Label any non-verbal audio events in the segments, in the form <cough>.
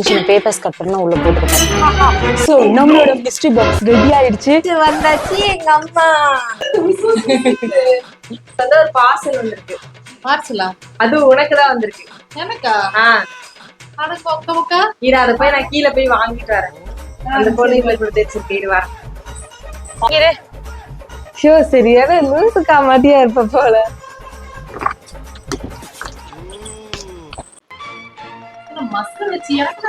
Papers cut பண்ணா உள்ள போட்டுருக்கேன். ஸோ நம்மளோட மிஸ்ட்ரி பாக்ஸ் ரெடி ஆயிடுச்சு. வந்தாச்சு எங்க அம்மா. வந்து ஒரு பார்சல் வந்திருக்கு. பார்சலா அது உனக்கு தான் வந்திருக்கு. எனக்கா? ஆ. அடக்கு ஒக்க ஒக்க இரு அதை போய் நான் கீழே போய் வாங்கிட்டு வரேன். அந்த பொண்ணு இவங்களுக்கு கொடுத்து வச்சிருக்கு இரு. வரேன் இரு. ஷோ சரியான லூசு காமாட்டியா இருப்ப போல. மஸ்து வச்சு எனக்கு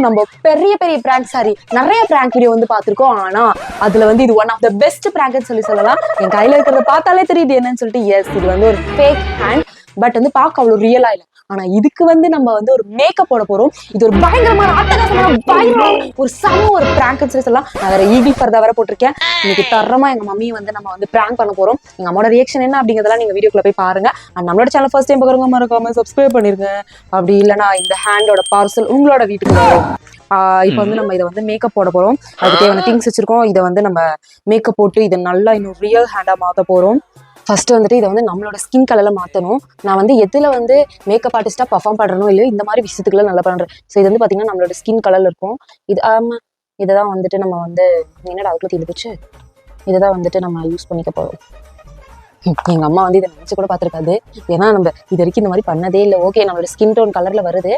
நம்ம பெரிய பெரிய பிராங்க் சாரி நிறைய பிராங்க் வீடியோ வந்து பார்த்துருக்கோம் ஆனா அதுல வந்து இது ஒன் ஆஃப் த பெஸ்ட் பிராங்க்னு சொல்லி சொல்லலாம் என் கையில இருக்கிறத பார்த்தாலே தெரியுது என்னன்னு சொல்லிட்டு எஸ் இது வந்து ஒரு ஃபேக் ஹேண்ட் பட் வந்து பார்க்க அவ்வளவு ரியலா இல்லை ஆனா இதுக்கு வந்து நம்ம வந்து ஒரு மேக்கப் போட போறோம். இது ஒரு பயங்கரமான அட்டகாசமான பயங்கரமான ஒரு சம ஒரு பிராங்க் சொல்லலாம் நான் வேற ஈகிள் ஃபர்தா வேற போட்டிருக்கேன். இன்னைக்கு தரமா எங்க மம்மியை வந்து நம்ம வந்து பிராங்க் பண்ண போறோம். எங்க அம்மாவோட ரியாக்ஷன் என்ன அப்படிங்கறதெல்லாம் நீங்க வீடியோக்குள்ள போய் பாருங்க. அண்ட் நம்மளோட சேனல் ஃபர்ஸ்ட் டைம் பாக்குறவங்க மறக்காம சப்ஸ்கிரைப் பண்ணிருங்க. அப்படி இல்லனா இந்த ஹேண்டோட பார்சல் உங்களோட வீட்டுக்கு வரும். ஆஹ் இப்போ வந்து நம்ம இதை வந்து மேக்கப் போட போறோம். அதுக்கு தேவையான திங்ஸ் வச்சிருக்கோம். இதை வந்து நம்ம மேக்கப் போட்டு இதை நல்லா இன்னும் ரியல் ஹேண்டா மாத்த போறோம். ஃபஸ்ட்டு வந்துட்டு இதை வந்து நம்மளோட ஸ்கின் கலரில் மாற்றணும் நான் வந்து எதில் வந்து மேக்கப் ஆர்டிஸ்ட்டாக பர்ஃபார்ம் பண்ணுறனோ இல்லையோ இந்த மாதிரி விஷயத்துக்குலாம் நல்லா பண்ணுறேன் ஸோ இது வந்து பார்த்திங்கன்னா நம்மளோட ஸ்கின் கலரில் இருக்கும். இது ஆமாம் இதை தான் வந்துட்டு நம்ம வந்து என்னடா அதுக்குள்ள தீர்ந்துச்சு இதை தான் வந்துட்டு நம்ம யூஸ் பண்ணிக்க போகிறோம் எங்கள் அம்மா வந்து இதை நினச்சி கூட பார்த்துருக்காது. ஏன்னா நம்ம இது வரைக்கும் இந்த மாதிரி பண்ணதே இல்லை. ஓகே நம்மளோட ஸ்கின் டோன் கலரில் வருது.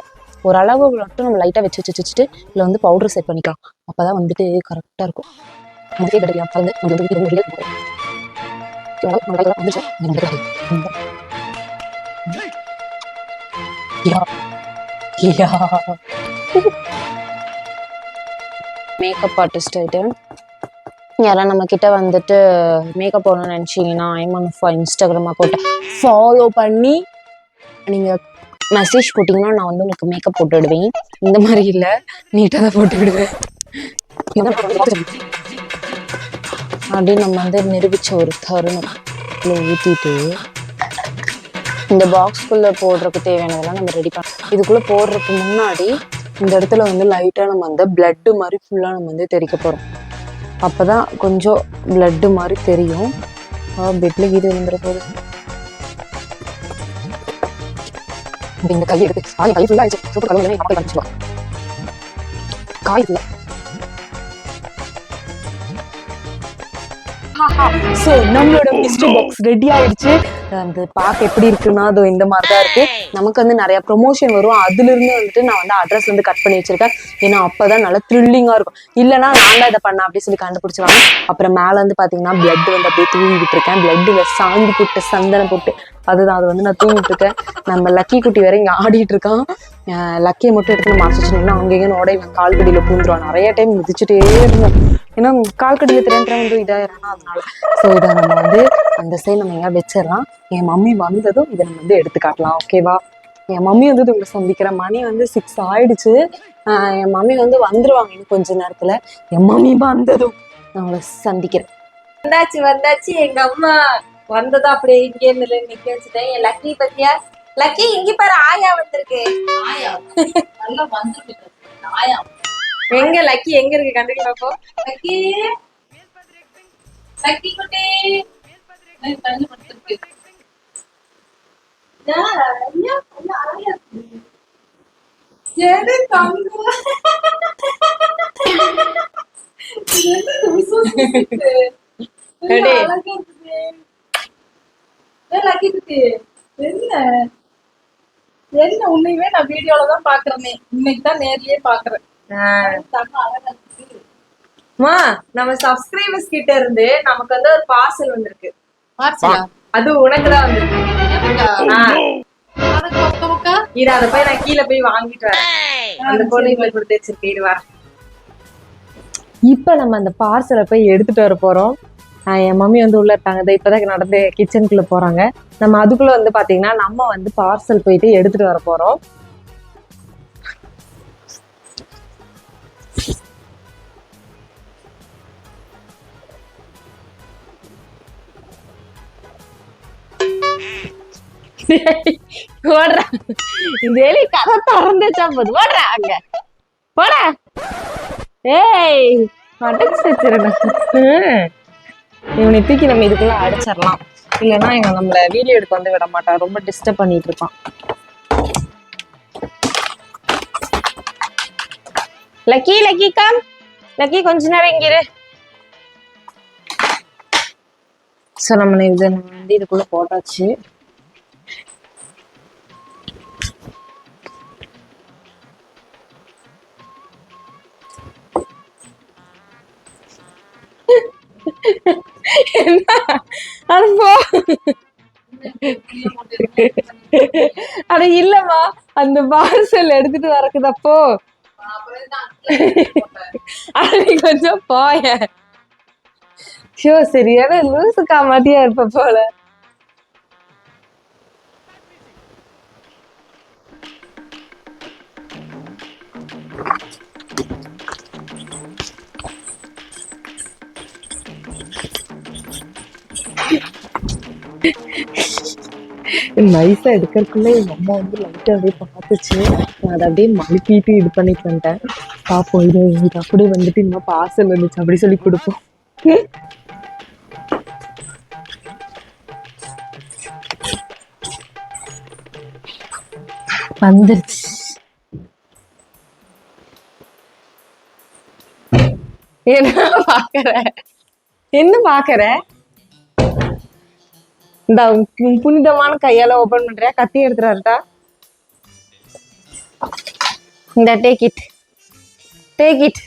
ஒரு அளவு மட்டும் நம்ம லைட்டாக வச்சு வச்சு வச்சுட்டு இல்லை வந்து பவுடர் செட் பண்ணிக்கலாம். அப்போ தான் வந்துட்டு கரெக்டாக இருக்கும். அதுக்கே அப்போ கலந்து நம்ம வந்து மேக்கப் ஆர்டிஸ்ட் ஆயிட்டு. யாராவது நம்ம கிட்ட வந்துட்டு மேக்கப் போடணும்னு நினச்சிங்கன்னா ஐமன் இன்ஸ்டாகிராம் அக்கௌண்ட்டை ஃபாலோ பண்ணி நீங்கள் மெசேஜ் போட்டிங்கன்னா நான் வந்து உங்களுக்கு மேக்கப் போட்டு விடுவேன். இந்த மாதிரி இல்லை நீட்டாக தான் போட்டு விடுவேன். அப்படின்னு நம்ம வந்து நிரூபிச்ச ஒரு தருணம். இதில் ஊற்றிட்டு இந்த பாக்ஸ்குள்ளே போடுறதுக்கு தேவையானதெல்லாம் நம்ம ரெடி பண்ண இதுக்குள்ளே போடுறதுக்கு முன்னாடி இந்த இடத்துல வந்து லைட்டாக நம்ம வந்து பிளட்டு மாதிரி ஃபுல்லாக நம்ம வந்து தெறிக்க போகிறோம் அப்போ தான் கொஞ்சம் பிளட்டு மாதிரி தெரியும். பெட்டில் கீது விழுந்துற இப்ப இந்த கை எடுத்து கை ஃபுல்லாக ஆயிடுச்சு. சூப்பர் கலந்து காய் இல்லை ஸோ நம்மளோட மிஸ்ட்ரி பாக்ஸ் ரெடி ஆயிடுச்சு. அந்த பார்க்க எப்படி இருக்குன்னா அது இந்த மாதிரி தான் இருக்கு நமக்கு வந்து நிறைய ப்ரொமோஷன் வரும். அதுல இருந்து வந்துட்டு நான் வந்து அட்ரஸ் வந்து கட் பண்ணி வச்சிருக்கேன். ஏன்னா அப்பதான் நல்லா த்ரில்லிங்கா இருக்கும். இல்லைன்னா நான் தான் இதை பண்ண அப்படி சொல்லி கண்டுபிடிச்சிருவாங்க. அப்புறம் மேல வந்து பாத்தீங்கன்னா பிளட் வந்து அப்படியே தூவி விட்டுருக்கேன் பிளட்ல சாந்தி போட்டு சந்தனம் போட்டு. அதுதான் அது வந்து நான் தூங்கிட்டு இருக்கேன். நம்ம லக்கி குட்டி வேற இங்க ஆடிட்டு இருக்கான். லக்கியை மட்டும் எடுத்து நம்ம மறைச்சிட்டோம்னா அங்கேயும் நோட இவன் கால் கடியில பூந்துருவான். நிறைய டைம் மிதிச்சுட்டே இருந்தோம். ஏன்னா கால் கடியில தெரியாம வந்து இதாயிரம் அதனால. ஸோ இதை நம்ம வந்து அந்த சைடு நம்ம எங்கேயா வச்சிடலாம். என் மம்மி வந்ததும் இதை நம்ம வந்து எடுத்து காட்டலாம் ஓகேவா என் மம்மி வந்து உங்களை சந்திக்கிறேன் மணி வந்து சிக்ஸ் ஆயிடுச்சு. என் மம்மி வந்து வந்துருவாங்க இன்னும் கொஞ்ச நேரத்துல. என் மம்மி வந்ததும் நான் உங்களை சந்திக்கிறேன். வந்தாச்சு வந்தாச்சு எங்க அம்மா வந்ததும் அப்படியே இங்கே நிலை நிக்க வச்சுட்டேன். என் லக்கி பத்தியா? லக்கி இங்க பாரு ஆயா வந்திருக்கு. ஆயா நல்லா வந்துருக்கு. ஆயா. எங்க லக்கி எங்க இருக்கு? கண்டுக்கு பாப்போம் சக்கி சக்கி குட்டி ஏய், தண்ணி படுத்துருக்கு யா, ஐயா, ஐயா, ஆயா இருக்கு. எது தங்கம்? எது துசு சுசுக்கு? ஐயா, எடு. அழகா இருக்குது. ஏய், குட்டி, என்ன என்ன உன்னையுமே நான் வீடியோல தான் பாக்குறேனே இன்னைக்கு தான் நேர்லயே பாக்குறேன் நம்ம சப்ஸ்கிரைபர்ஸ் கிட்ட இருந்து நமக்கு வந்து ஒரு பார்சல் வந்திருக்கு. பார்சலா அது உனக்கு தான் ஒக்க இரு அதை போய் நான் கீழே போய் வாங்கிட்டு வரேன். அந்த பொண்ணு இவங்களுக்கு கொடுத்து வச்சிருக்கு இரு வரேன் இப்போ நம்ம அந்த பார்சலை போய் எடுத்துட்டு வர போறோம். ஆஹ் என் மம்மி வந்து உள்ள இருக்காங்க. இப்பதான் நடந்து கிச்சனுக்குள்ள போறாங்க. நம்ம அதுக்குள்ள வந்து பாத்தீங்கன்னா நம்ம வந்து பார்சல் போயிட்டு எடுத்துட்டு வர போறோம். <laughs> ஓடுறா. டெய்லி கதை திறந்துச்சா போது ஓடுறா அங்க. போடா. ஏய் அடைச்சு வச்சிருந்தேன் இவனை தூக்கி நம்ம இதுக்குள்ள அடைச்சிடலாம். இல்லைன்னா இவன் நம்மள வீடியோ எடுக்க வந்து விட மாட்டான். ரொம்ப டிஸ்டர்ப் பண்ணிட்டு இருப்பான். லக்கி லக்கி கம் லக்கி கொஞ்ச நேரம் இங்கிரு ஸோ நம்ம இது நம்ம வந்து இதுக்குள்ள போட்டாச்சு. அட இல்லம்மா அந்த பார்சல் எடுத்துட்டு வரக்குதப்போ நீ கொஞ்சம் போய ஷோ சரியான லூசு காமாட்டியா இருப்ப போல. நைஸா எடுக்கிறதுக்குள்ளே எங்கள் அம்மா வந்து லைட்டை அப்படியே பார்த்துச்சு. நான் அதை அப்படியே மழுப்பிட்டு இது பண்ணிட்டு வந்துட்டேன். பாப்போம் இது இது அப்படியே வந்துட்டு இன்னும் பார்சல் வந்துச்சு அப்படி சொல்லி கொடுப்போம். வந்துருச்சு. என்ன பாக்குற? என்ன பாக்குற? இந்த புனிதமான கையால ஓபன் பண்றியா? கத்தி எடுத்துறாருடா. இந்த டேக் இட் டேக் இட்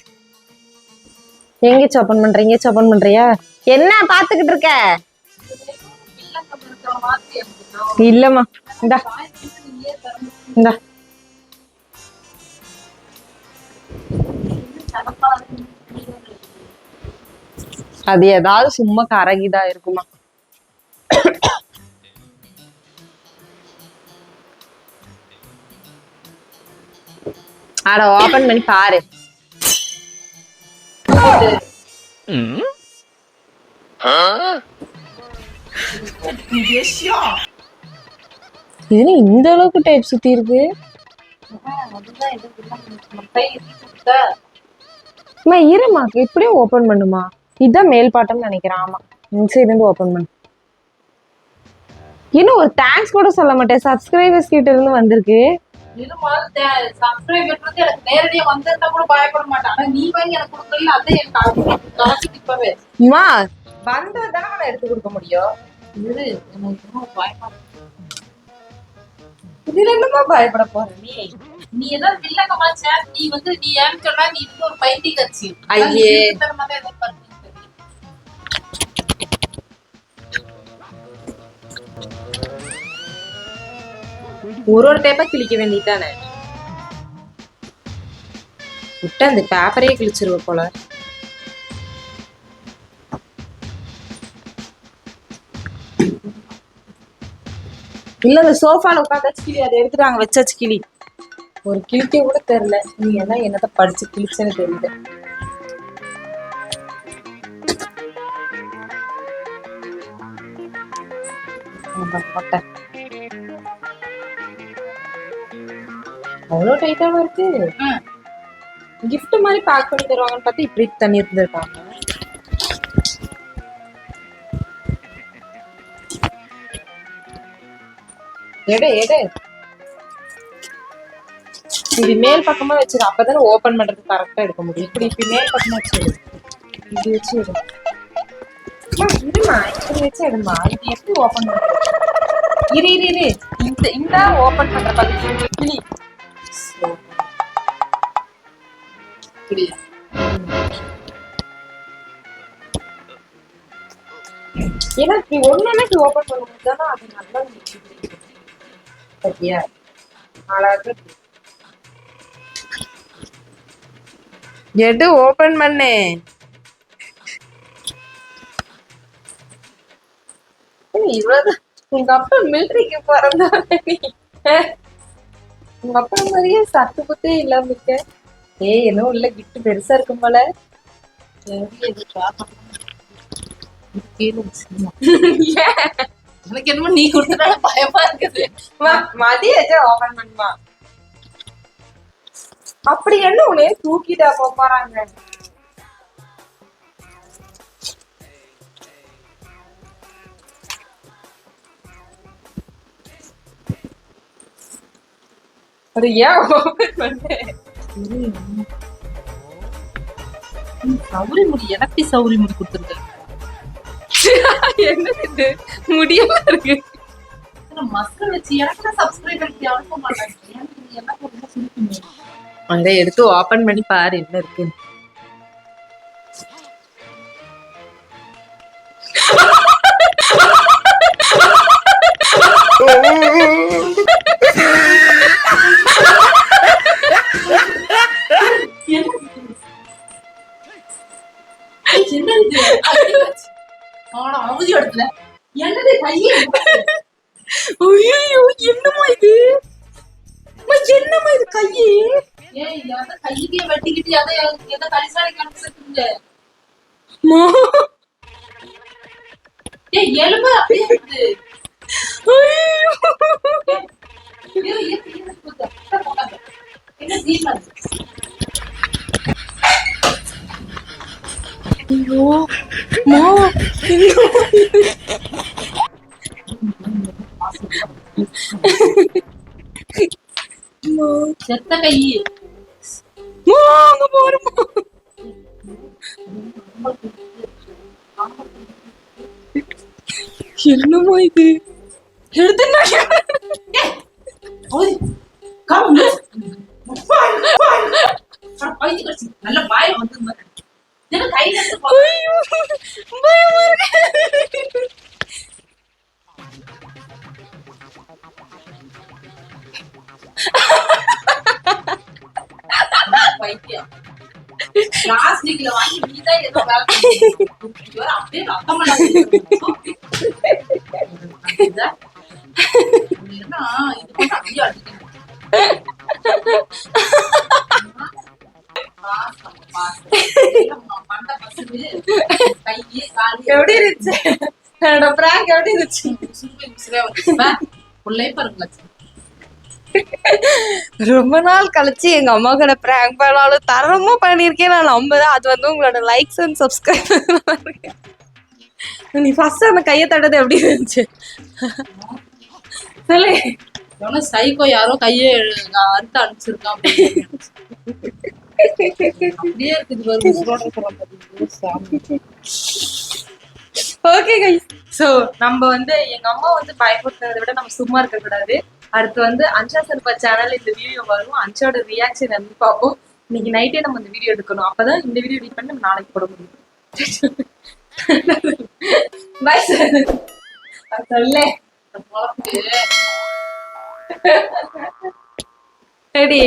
எங்கேச்சு ஓபன் பண்ற எங்கேச்சு ஓபன் பண்றியா? என்ன பாத்துக்கிட்டு இருக்க? இல்லம்மா இந்தா. இந்தா. அது ஏதாவது சும்மா கரகிதா இருக்குமா? அட ஓபன் பண்ணி பாரு. இது இந்த அளவுக்கு டைப் சுத்தி இருக்கு? அம்மா இருமா இப்படியே ஓபன் பண்ணுமா? இதான் மேல் பாட்டம்னு நினைக்கிறேன். ஆமா. இந்த சைடு இருந்து ஓபன் பண்ணு. இன்னும் ஒரு தேங்க்ஸ் கூட சொல்ல மாட்டேன். சப்ஸ்கிரைபர்ஸ் கிட்ட இருந்து வந்திருக்கு. சப்ஸ்கிரைப் பண்றது எனக்கு நேரடியா வந்திருந்தா கூட பயப்பட மாட்டேன் ஆனா நீ வாங்கி எனக்கு கொடுக்கல அதான் எனக்கு கலச்சிட்டு இப்பவே அம்மா வந்தது தானே நான் எடுத்து கொடுக்க முடியும் இதுல என்னமா பயப்பட போற? நீ ஏதாவது வில்லங்கமா சேர் நீ வந்து நீ ஏன்னு சொன்னா நீ இன்னும் ஒரு பைத்திய கட்சி. ஐயே. ஒரு ஒரு டைப்பா கிழிக்க வேண்டியதானே விட்டு அந்த பேப்பரே கிழிச்சிருவ போல. இல்ல அந்த சோஃபால உட்காந்தாச்சு கிளி அதை எடுத்துட்டு அங்க வச்சாச்சு கிளி ஒரு கிழிக்க கூட தெரியல. நீ என்ன என்னத்த படிச்சு கிழிச்சேன்னு தெரியல. அவ்வளோ டைட்டாவா இருக்கு. gift மாதிரி பேக் பண்ணி தருவாங்கன்னு பார்த்தா இப்படி தண்ணி இருந்திருக்காங்க எடு எடு. இது மேல் பக்கமா வச்சிரு. அப்பதானே ஓபன் பண்றது கரெக்டா எடுக்க முடியும். இப்படி இப்படி மேல் பக்கமா வச்சிரு. இது வச்சு எடு. இருமா. இப்படி வச்சு எடுமா. இது எப்படி ஓபன் பண்றது? இரு இரு இரு. இந்த இந்த ஓபன் பண்ற பகுதி கிளி. ஏன்னா இப்படி ஒண்ணு ஓபன் பண்ணும்போது தானே அது நல்லா சரியா? நாலாவது. எடு ஓபன் பண்ணு. இவ்வளவுதான் உங்க அப்பா மிலிட்டரிக்கு பிறந்தாங்க உங்க அப்பா மாதிரியே சத்து புத்தே இல்லாம இருக்க. ஏய் என்ன உள்ள கிட்டு பெருசா இருக்கும் போல. <laughs> எனக்கு என்னமோ நீ கொடுத்தனால பயமா இருக்குது. மதியத்தை ஓபன் பண்ணுமா? அப்படி என்ன உனே தூக்கிட்டா போறாங்க? அது ஏன் ஓபன் பண்ண? சௌரி முடி எனக்கு சௌரி முடி கொடுத்துருக்கேன் என்ன இது? முடியல இருக்கு. அங்க எடுத்து ஓபன் பண்ணி பாரு என்ன இருக்கு. என்ன அவன அவதி இடத்துல என்னது கையே ஐயோ என்னமா இது? அம்மா, என்னம்மா இது கையே? ஏய் எதை கையிலேயே வெட்டிக்கிட்டு எதை எதை கரிசாலை கணக்கு அம்மா. ஏய் எலும்பு அப்படியே இருக்குது. ஐயோ. என்ன தீபம் அம்மா, என்னம்மா இது? அம்மா. செத்த கை அம்மா, அங்க பாரும்மா. என்னம்மா இது எடுத்து ஓய் கம் பைத்தி கடிச்சு நல்ல பாய வந்து பைத்தியம் பிளாஸ்டிக்ல வாங்கி நீதான் ஏதோ வேலை பண்ணிட்டு இருக்க. அப்படியே ரத்தம் பண்ண என்ன இது போட்டு அப்படியே அடிக்கணும் பாசம், பாசம். எப்படி இருந்துச்சு? என்னோட பிராங்க் எப்படி இருந்துச்சு? உசுரு உசுரே ரொம்ப நாள் கழிச்சு எங்க அம்மா கூட பிராங்க் பண்ணாலும் தரமா பண்ணிருக்கேன் நான் நம்புறேன். அது வந்து உங்களோட லைக்ஸ் அண்ட் சப்ஸ்கிரைப் நீ ஃபர்ஸ்ட் அந்த கையை தட்டது எப்படி இருந்துச்சு? சொல்லு. சைக்கோ யாரோ கையை அறுத்து அனுப்பிச்சிருக்கான் அப்படியே இருக்குது. ஓகே கைஸ் ஸோ நம்ம வந்து எங்க அம்மா வந்து பயப்படுறதை விட நம்ம சும்மா இருக்க கூடாது. அடுத்து வந்து அன்ஷா சல்பா சேனல் இந்த வீடியோ வரும். அன்ஷாவோட ரியாக்ஷன் வந்து பார்ப்போம். இன்னைக்கு நைட்டே நம்ம இந்த வீடியோ எடுக்கணும். அப்பதான் இந்த வீடியோ எடிட் பண்ணி நம்ம நாளைக்கு போட முடியும். பாய் சார் சொல்ல. ரெடி